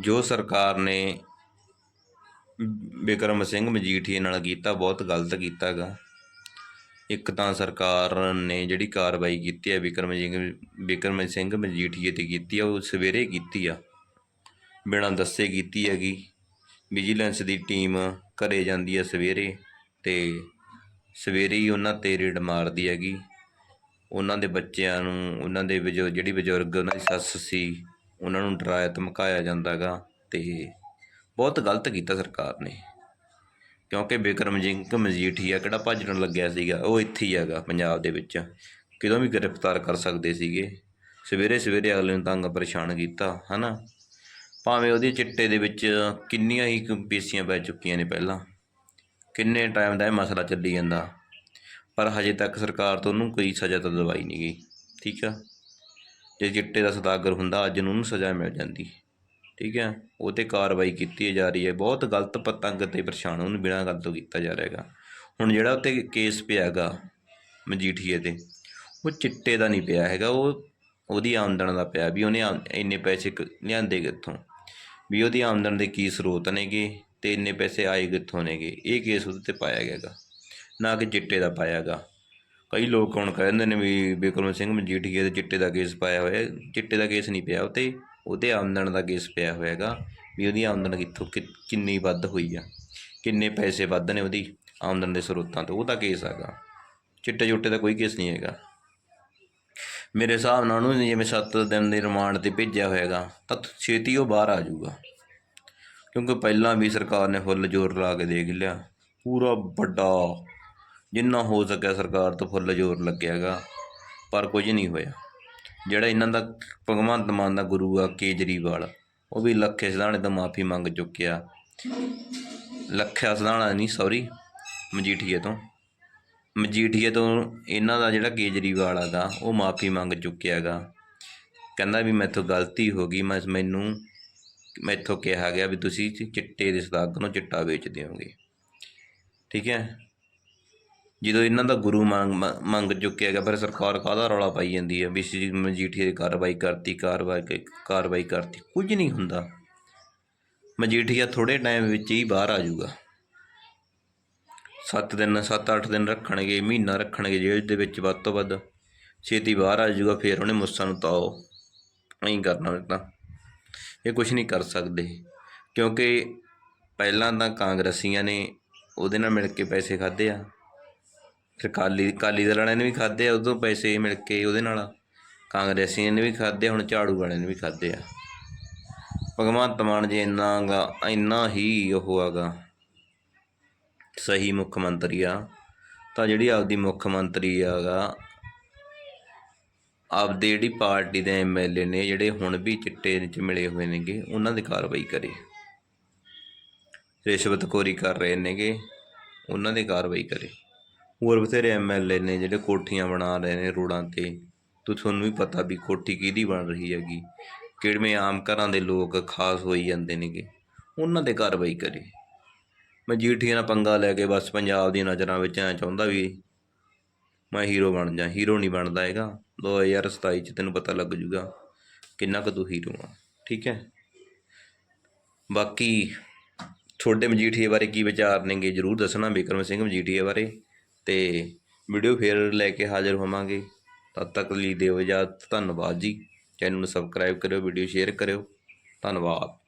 ਜੋ ਸਰਕਾਰ ਨੇ ਬਿਕਰਮ ਸਿੰਘ ਮਜੀਠੀਏ ਨਾਲ ਕੀਤਾ, ਬਹੁਤ ਗਲਤ ਕੀਤਾ ਗਾ। ਇੱਕ ਤਾਂ ਸਰਕਾਰ ਨੇ ਜਿਹੜੀ ਕਾਰਵਾਈ ਕੀਤੀ ਹੈ ਬਿਕਰਮ ਸਿੰਘ ਬਿਕਰਮ ਸਿੰਘ ਮਜੀਠੀਏ ਤੇ ਕੀਤੀ ਆ, ਉਹ ਸਵੇਰੇ ਕੀਤੀ ਆ। ਬਿਨਾਂ ਦੱਸੇ ਕੀਤੀ ਹੈਗੀ। ਵਿਜੀਲੈਂਸ ਦੀ ਟੀਮ ਘਰੇ ਜਾਂਦੀ ਹੈ ਸਵੇਰੇ ਤੇ ਸਵੇਰੇ ਹੀ ਉਹਨਾਂ ਤੇ ਰੇਡ ਮਾਰਦੀ ਹੈਗੀ। ਉਹਨਾਂ ਦੇ ਬੱਚਿਆਂ ਨੂੰ, ਉਹਨਾਂ ਦੇ ਬਜ਼ੁ- ਜਿਹੜੀ ਬਜ਼ੁਰਗ, ਉਹਨਾਂ ਦੀ ਸੱਸ ਸੀ ਉਹਨਾਂ ਨੂੰ ਡਰਾਇਆ, ਧਮਕਾਇਆ ਜਾਂਦਾ ਗਾ ਤੇ ਬਹੁਤ ਗਲਤ ਕੀਤਾ ਸਰਕਾਰ ਨੇ। ਕਿਉਂਕਿ ਬਿਕਰਮ ਸਿੰਘ ਮਜੀਠੀਆ ਕਿਹੜਾ ਭੱਜਣ ਲੱਗਿਆ ਸੀਗਾ, ਉਹ ਇੱਥੇ ਹੀ ਹੈਗਾ ਪੰਜਾਬ ਦੇ ਵਿੱਚ। ਕਿਦੋਂ ਵੀ ਗ੍ਰਿਫਤਾਰ ਕਰ ਸਕਦੇ ਸੀਗੇ। ਸਵੇਰੇ ਸਵੇਰੇ ਅਗਲੇ ਨੂੰ ਤੰਗ ਪਰੇਸ਼ਾਨ ਕੀਤਾ, ਹਨਾ? ਭਾਵੇਂ ਉਹਦੀ ਚਿੱਟੇ ਦੇ ਵਿੱਚ ਕਿੰਨੀਆਂ ਹੀ ਕ- ਪੇਸ਼ੀਆਂ ਪੈ ਚੁੱਕੀਆਂ ਨੇ ਪਹਿਲਾਂ। ਕਿੰਨੇ ਟਾਈਮ ਦਾ ਇਹ ਮਸਲਾ ਚੱਲੀ ਜਾਂਦਾ। ਪਰ ਹਜੇ ਤੱਕ ਸਰਕਾਰ ਤੋਂ ਉਹਨੂੰ ਕੋਈ ਸਜ਼ਾ ਤਾਂ ਦਵਾਈ ਨਹੀਂ ਗਈ, ਠੀਕ ਆ? ਜੇ ਚਿੱਟੇ ਦਾ ਸਦਾਗਰ ਹੁੰਦਾ, ਅੱਜ ਨੂੰ ਉਹਨੂੰ ਸਜ਼ਾ ਮਿਲ ਜਾਂਦੀ। ਠੀਕ ਹੈ? ਉਹ 'ਤੇ ਕਾਰਵਾਈ ਕੀਤੀ ਜਾ ਰਹੀ ਹੈ। ਬਹੁਤ ਗਲਤ ਪਤੰਗ ਤੇ ਪਰੇਸ਼ਾਨ ਉਹਨੂੰ ਬਿਨਾਂ ਗੱਲ ਤੋਂ ਕੀਤਾ ਜਾ ਰਿਹਾ ਹੈਗਾ। ਹੁਣ ਜਿਹੜਾ ਉੱਤੇ ਕੇਸ ਪਿਆ ਹੈਗਾ, ਮਜੀਠੀਏ ਤੇ, ਉਹ ਚਿੱਟੇ ਦਾ ਨਹੀਂ ਪਿਆ ਹੈਗਾ। ਉਹ, ਉਹਦੀ ਆਮਦਨ ਦਾ ਪਿਆ ਵੀ ਉਹਨੇ ਆਮ- ਇੰਨੇ ਪੈਸੇ ਕ- ਲਿਆਂਦੇ ਕਿੱਥੋਂ? ਵੀ ਉਹਦੀ ਆਮਦਨ ਦੇ ਕੀ ਸਰੋਤ ਨੇਗੇ ਤੇ ਇੰਨੇ ਪੈਸੇ ਆਏ ਕਿੱਥੋਂ ਨੇਗੇ? ਇਹ ਕੇਸ ਉਹਦੇ ਤੇ ਪਾਇਆ ਗਿਆ ਹੈਗਾ। ਨਾ ਕਿ ਚਿੱਟੇ ਦਾ ਪਾਇਆ ਹੈਗਾ। ਕਈ ਲੋਕ ਹੁਣ ਕਹਿੰਦੇ ਨੇ ਵੀ ਬਿਕਰਮ ਸਿੰਘ ਮਜੀਠੀਏ ਦੇ ਚਿੱਟੇ ਦਾ ਕੇਸ ਪਾਇਆ ਹੋਇਆ, ਚਿੱਟੇ ਦਾ ਕੇਸ ਨਹੀਂ ਪਿਆ ਉਤੇ ਉਹਦੇ ਆਮਦਨ ਦਾ ਕੇਸ ਪਿਆ ਹੋਇਆ ਹੈਗਾ, ਵੀ ਉਹਦੀ ਆਮਦਨ ਕਿੱਥੋਂ ਕਿ- ਕਿੰਨੀ ਵੱਧ ਹੋਈ ਆ, ਕਿੰਨੇ ਪੈਸੇ ਵੱਧ ਨੇ ਉਹਦੀ ਆਮਦਨ ਦੇ ਸਰੋਤਾਂ ਤੋਂ, ਉਹਦਾ ਕੇਸ ਹੈਗਾ, ਚਿੱਟੇ ਚੁੱਟੇ ਦਾ ਕੋਈ ਕੇਸ ਨਹੀਂ ਹੈਗਾ। ਮੇਰੇ ਹਿਸਾਬ ਨਾਲ ਉਹਨੂੰ ਜਿਵੇਂ 7 ਦਿਨ ਦੇ ਰਿਮਾਂਡ ਤੇ ਭੇਜਿਆ ਹੋਏਗਾ ਤਾਂ ਛੇਤੀ ਉਹ ਬਾਹਰ ਆ ਜਾਊਗਾ, ਕਿਉਂਕਿ ਪਹਿਲਾਂ ਵੀ ਸਰਕਾਰ ਨੇ ਫੁੱਲ ਜ਼ੋਰ ਲਾ ਕੇ ਦੇਖ ਲਿਆ, ਪੂਰਾ ਵੱਡਾ ਜਿੰਨਾ ਹੋ ਸਕਿਆ ਸਰਕਾਰ ਤੋਂ ਫੁੱਲ ਜ਼ੋਰ ਲੱਗਿਆ ਗਾ ਪਰ ਕੁਝ ਨਹੀਂ ਹੋਇਆ। ਜਿਹੜਾ ਇਹਨਾਂ ਦਾ ਭਗਵੰਤ ਮਾਨ ਦਾ ਗੁਰੂ ਆ, ਕੇਜਰੀਵਾਲ, ਉਹ ਵੀ ਲੱਖੇ ਸਿਧਾਣੇ ਤੋਂ ਮਾਫੀ ਮੰਗ ਚੁੱਕਿਆ। ਲੱਖਿਆ ਸਿਧਾਣਾ ਨਹੀਂ ਸੌਰੀ ਮਜੀਠੀਏ ਤੋਂ। ਮਜੀਠੀਏ ਤੋਂ ਇਹਨਾਂ ਦਾ ਜਿਹੜਾ ਕੇਜਰੀਵਾਲ ਹੈਗਾ ਉਹ ਮਾਫੀ ਮੰਗ ਚੁੱਕਿਆ ਹੈਗਾ ਕਹਿੰਦਾ ਵੀ ਮੈਥੋਂ ਗਲਤੀ ਹੋ ਗਈ, ਮੈਂ ਮੈਨੂੰ ਮੈਥੋਂ ਕਿਹਾ ਗਿਆ ਵੀ ਤੁਸੀਂ ਚਿੱਟੇ ਦੇ ਸਦਾਗ ਨੂੰ ਚਿੱਟਾ ਵੇਚ ਦਿਓਗੇ ਠੀਕ ਹੈ? ਜਦੋਂ ਇਹਨਾਂ ਦਾ ਗੁਰੂ ਮੰਗ ਮ- ਮੰਗ ਚੁੱਕਿਆ ਗਿਆ ਪਰ ਸਰਕਾਰ ਕਾਹਦਾ ਰੌਲਾ ਪਾਈ ਜਾਂਦੀ ਹੈ? ਵੀ ਸੀ ਮਜੀਠੀਏ ਦੀ ਕਾਰਵਾਈ ਕਰਤੀ, ਕਾਰਵਾਈ ਕਾਰਵਾਈ ਕਰਤੀ, ਕੁਝ ਨਹੀਂ ਹੁੰਦਾ। ਮਜੀਠੀਆ ਥੋੜੇ ਟਾਈਮ ਵਿੱਚ ਹੀ ਬਾਹਰ ਆ ਜਾਊਗਾ। 7 ਦਿਨ 7-8 ਦਿਨ ਰੱਖਣਗੇ, ਮਹੀਨਾ ਰੱਖਣਗੇ ਜੇਲ੍ਹ ਦੇ ਵਿੱਚ ਵੱਧ ਤੋਂ ਵੱਧ। ਛੇਤੀ ਬਾਹਰ ਆ ਜਾਊਗਾ, ਫਿਰ ਉਹਨੇ ਮੁੱਸਾਂ ਨੂੰ ਤਾਓ। ਐਂ ਕਰਨਾ ਉਹਨੇ ਤਾਂ। ਇਹ ਕੁਝ ਨਹੀਂ ਕਰ ਸਕਦੇ। ਕਿਉਂਕਿ ਪਹਿਲਾਂ ਤਾਂ ਕਾਂਗਰਸੀਆਂ ਨੇ ਉਹਦੇ ਨਾਲ ਮਿਲ ਕੇ ਪੈਸੇ ਖਾਦੇ ਆ। ਫਿਰ ਕਾਲੀ ਕਾਲੀ ਦਲ ਵਾਲਿਆਂ ਨੇ ਵੀ ਖਾਦੇ ਆ, ਉਦੋਂ ਪੈਸੇ ਮਿਲ ਕੇ ਉਹਦੇ ਨਾਲ। ਕਾਂਗਰਸੀਆਂ ਨੇ ਵੀ ਖਾਦੇ ਹੁਣ ਝਾੜੂ ਵਾਲਿਆਂ ਨੇ ਵੀ ਖਾਦੇ ਆ। ਭਗਵੰਤ ਮਾਨ ਜੀ ਇੰਨਾ ਗਾ, ਇੰਨਾ ਹੀ ਉਹ ਹੈਗਾ। ਸਹੀ ਮੁੱਖ ਮੰਤਰੀ ਆ। ਤਾਂ ਜਿਹੜੀ ਆਪਦੀ ਮੁੱਖ ਮੰਤਰੀ ਆਗਾ ਆਪਦੇ ਜਿਹੜੀ ਪਾਰਟੀ ਦੇ ਐਮਐਲਏ ਨੇ, ਜਿਹੜੇ ਹੁਣ ਵੀ ਚਿੱਟੇ 'ਚ ਮਿਲੇ ਹੋਏ ਨੇਗੇ, ਉਹਨਾਂ ਦੀ ਕਾਰਵਾਈ ਕਰੇ। ਰਿਸ਼ਵਤਖੋਰੀ ਕਰ ਰਹੇ ਨੇਗੇ, ਉਹਨਾਂ ਦੀ ਕਾਰਵਾਈ ਕਰੇ। ਹੋਰ ਬਥੇਰੇ ਐਮਐਲਏ ਨੇ ਜਿਹੜੇ ਕੋਠੀਆਂ ਬਣਾ ਰਹੇ ਨੇ ਰੋਡਾਂ ਤੇ। ਤੋ ਤੁਹਾਨੂੰ ਵੀ ਪਤਾ ਵੀ ਕੋਠੀ ਕਿਹਦੀ ਬਣ ਰਹੀ ਹੈਗੀ। ਕਿਹੜੇ ਆਮ ਘਰਾਂ ਦੇ ਲੋਕ ਖਾਸ ਹੋਈ ਜਾਂਦੇ ਨੇਗੇ। ਉਹਨਾਂ ਤੇ ਕਾਰਵਾਈ ਕਰੇ। ਮਜੀਠੀਆ ਨਾਲ ਪੰਗਾ ਲੈ ਕੇ ਬਸ ਪੰਜਾਬ ਦੀਆਂ ਨਜ਼ਰਾਂ ਵਿੱਚ ਐ ਚਾਹੁੰਦਾ ਵੀ ਮੈਂ ਹੀਰੋ ਬਣ ਜਾ। ਹੀਰੋ ਨਹੀਂ ਬਣਦਾ ਹੈਗਾ। 2027 ਚ ਤੈਨੂੰ ਪਤਾ ਲੱਗ ਜੂਗਾ ਕਿੰਨਾ ਕੁ ਤੂੰ ਹੀਰੋ ਆ। ਠੀਕ ਹੈ। ਬਾਕੀ ਤੁਹਾਡੇ ਮਜੀਠੀਏ ਬਾਰੇ ਕੀ ਵਿਚਾਰ ਨੇਗੇ? ਜਰੂਰ ਦੱਸਣਾ ਬਿਕਰਮ ਸਿੰਘ ਮਜੀਠੀਏ ਬਾਰੇ। ਅਤੇ ਵੀਡੀਓ ਫਿਰ ਲੈ ਕੇ ਹਾਜ਼ਰ ਹੋਵਾਂਗੇ। ਤਦ ਤੱਕ ਲਈ ਦਿਓ ਇਜਾਜ਼ਤ। ਧੰਨਵਾਦ ਜੀ। ਚੈਨਲ ਨੂੰ ਸਬਸਕ੍ਰਾਈਬ ਕਰਿਓ, ਵੀਡੀਓ ਸ਼ੇਅਰ ਕਰਿਓ। ਧੰਨਵਾਦ।